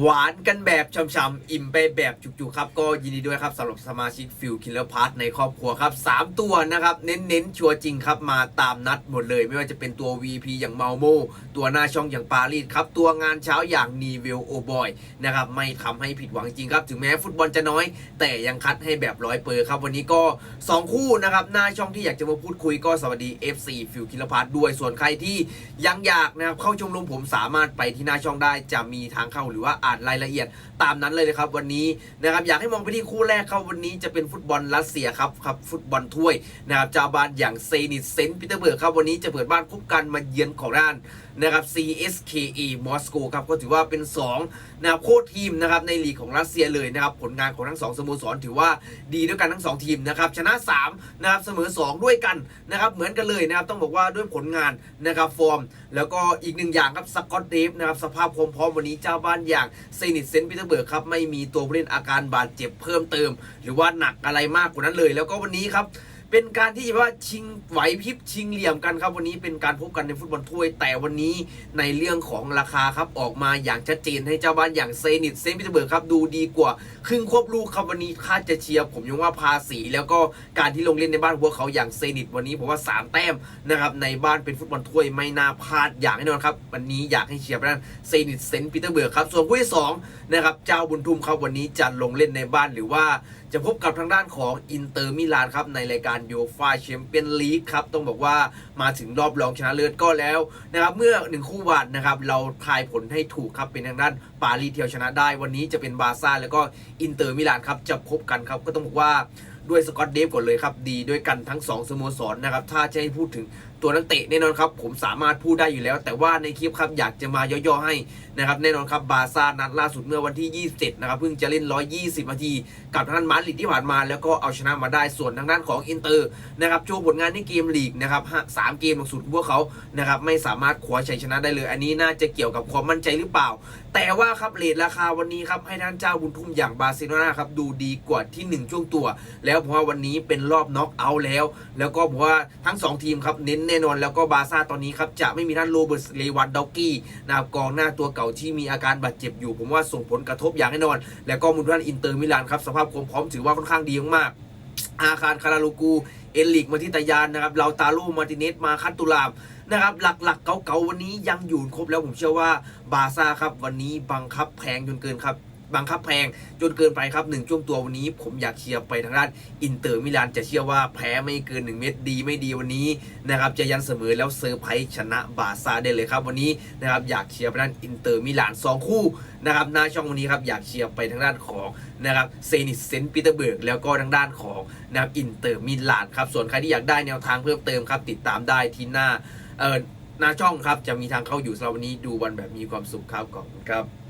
หวานกันแบบช่ำๆอิ่มไปแบบจุกๆครับ ก็ยินดีด้วยครับสำหรับสมาชิกฟิลคิลเลอร์พาร์ทในครอบครัวครับ 3 ตัวนะครับ เน้นๆ ชัวร์จริงครับ มาตามนัดหมดเลย ไม่ว่าจะเป็นตัว VP อย่างเมาโมตัวหน้าช่องอย่างปารีสครับ ตัวงานเช้าอย่างนีเวลโอบอยนะครับ ไม่ทำให้ผิดหวังจริงครับ ถึงแม้ฟุตบอลจะน้อย แต่ยังคัดให้แบบร้อยเปอร์ครับ วันนี้ก็ 2 คู่นะครับ หน้าช่องที่อยากจะมาพูดคุยก็สวัสดี FC ฟิลคิลเลอร์พาร์ทด้วยส่วนใครที่ยังอยากนะครับเข้าชมรมผมสามารถไปที่หน้าช่องได้จะมีทางเข้าหรือว่าอ่านรายละเอียดตามนั้นเลยนะครับวันนี้นะครับอยากให้มองไปที่คู่แรกครับวันนี้จะเป็นฟุตบอลรัสเซียครับครับฟุตบอลถ้วยนะครับเจ้าบ้านอย่างเซนิตเซนต์ปีเตอร์เบิร์กครับวันนี้จะเปิดบ้านพบกันมาเยือนของด้าน นะครับ CSKA มอสโกครับก็ถือว่าเป็น2นะครับโค้ชทีมนะครับในลีกของรัสเซียเลยนะครับผลงานของทั้งสองสโมสรถือว่าดีด้วยกันทั้งสองทีมนะครับชนะ3นะครับเสมอ 2 ด้วยกันนะครับเหมือนกันเลยนะครับต้องบอกว่าด้วยผลงานนะครับฟอร์ม แล้วก็อีกหนึ่งอย่างครับสกอตเดฟนะครับสภาพความพร้อมวันนี้เจ้าบ้านอย่างเซนิตเซนต์ปีเตอร์เบิร์กครับไม่มีตัวผู้เล่นอาการบาดเจ็บเพิ่มเติม หรือว่าหนักอะไรมากกว่านั้นเลย แล้วก็วันนี้ครับ เป็นการที่ว่าชิงไหวพริบชิงเหลี่ยมกันครับ วันนี้เป็นการพบกันในฟุตบอลถ้วย แต่วันนี้ในเรื่องของราคาครับออกมาอย่างชัดเจนให้เจ้าบ้านอย่างเซนิตเซนต์ปีเตอร์เบิร์กครับดูดีกว่า ครึ่งควบลูกครับวันนี้ค่าจะเชียร์ผมยังว่าภาษีแล้วก็การที่ลงเล่นในบ้านพวกเขาอย่างเซนิตวันนี้ผมว่า 3 แต้มนะครับในบ้านเป็นฟุตบอลถ้วยไม่น่าพลาดอย่างแน่นอนครับวันนี้อยากให้เชียร์ไปด้านเซนิตเซนต์ปีเตอร์เบิร์กครับส่วนคู่ที่สองนะครับเจ้าบุญทุ่มครับวันนี้จะลงเล่นในบ้านหรือว่า จะพบกับทางด้านของอินเตอร์มิลานครับในรายการโยฟาแชมเปี้ยนลีกครับต้องบอกว่ามาถึงรอบรองชนะเลิศก็แล้วนะครับเมื่อหนึ่งคู่วานนะครับเราทายผลให้ถูกครับเป็นทางด้านปารีสเทียวชนะได้ วันนี้จะเป็นบาร์ซ่าแล้วก็อินเตอร์มิลานครับจะพบกันครับก็ต้องบอกว่าด้วยสกอตเดฟก่อนเลยครับ ดีด้วยกันทั้งสองสโมสรนะครับ ถ้าจะให้พูดถึง ตัวนักเตะแน่นอนครับ ผมสามารถพูดได้อยู่แล้ว แต่ว่าในคลิปครับอยากจะมาย่อๆให้นะครับแน่นอนครับบาซ่านัดล่าสุดเมื่อวันที่ 27 นะครับเพิ่งจะเล่น 120 นาที กับทางมาดริดที่ผ่านมาแล้วก็เอาชนะมาได้ส่วนทางด้านของอินเตอร์นะครับโชว์ผลงานในเกมลีกนะครับสามเกมหลังสุดพวกเขานะครับไม่สามารถคว้าชัยชนะได้เลย อันนี้น่าจะเกี่ยวกับความมั่นใจหรือเปล่า แต่ว่าครับเลทราคาวันนี้ครับให้ท่านเจ้าบุญทุ่มอย่างบาร์เซโลนาครับดูดีกว่าที่ 1 ช่วงตัว แล้วเพราะว่าวันนี้เป็นรอบน็อกเอาท์แล้ว แล้วก็ผมว่าทั้ง 2 ทีมครับเน้นน่นอน แล้วก็บาซ่าตอนนี้ครับจะไม่มีท่านโรเบิร์ตเลวันดอกกี้นะครับกองหน้าตัวเก่าที่มีอาการบาดเจ็บอยู่ ผมว่าส่งผลกระทบอย่างแน่นอน แล้วก็มุนด้านอินเตอร์มิลานครับสภาพความพร้อมถือว่าค่อนข้างดีมากอาคารคาราลูกู เอลิกมาที่ตายานนะครับเราตาลูมาติเนสมาคัตตุลามนะครับหลักๆ เก่าๆวันนี้ยังอยู่ครบแล้วผมเชื่อว่าบาซ่าครับวันนี้บังคับแพงจนเกินครับ บังคับแพงจนเกินไปครับหนึ่งช่วงตัววันนี้ ผมอยากเชียร์ไปทางด้านอินเตอร์มิลานจะเชื่อว่าแพ้ไม่เกิน 1 เม็ดดีไม่ดีวันนี้นะครับจะยันเสมอแล้วเซอร์ไพรส์ชนะบาร์ซ่าได้เลยครับวันนี้นะครับอยากเชียร์ไปด้านอินเตอร์มิลานสองคู่นะครับหน้าช่องวันนี้ครับอยากเชียร์ไปทางด้านของนะครับเซนิตเซนต์ปีเตอร์เบิร์กแล้วก็ทางด้านของนะครับอินเตอร์มิลานครับส่วนใครที่อยากได้แนวทางเพิ่มเติมครับติดตามได้ที่หน้าเออหน้าช่องครับจะมีทางเข้าอยู่สำหรับวันนี้ดูวันแบบมีความสุขครับขอบคุณครับ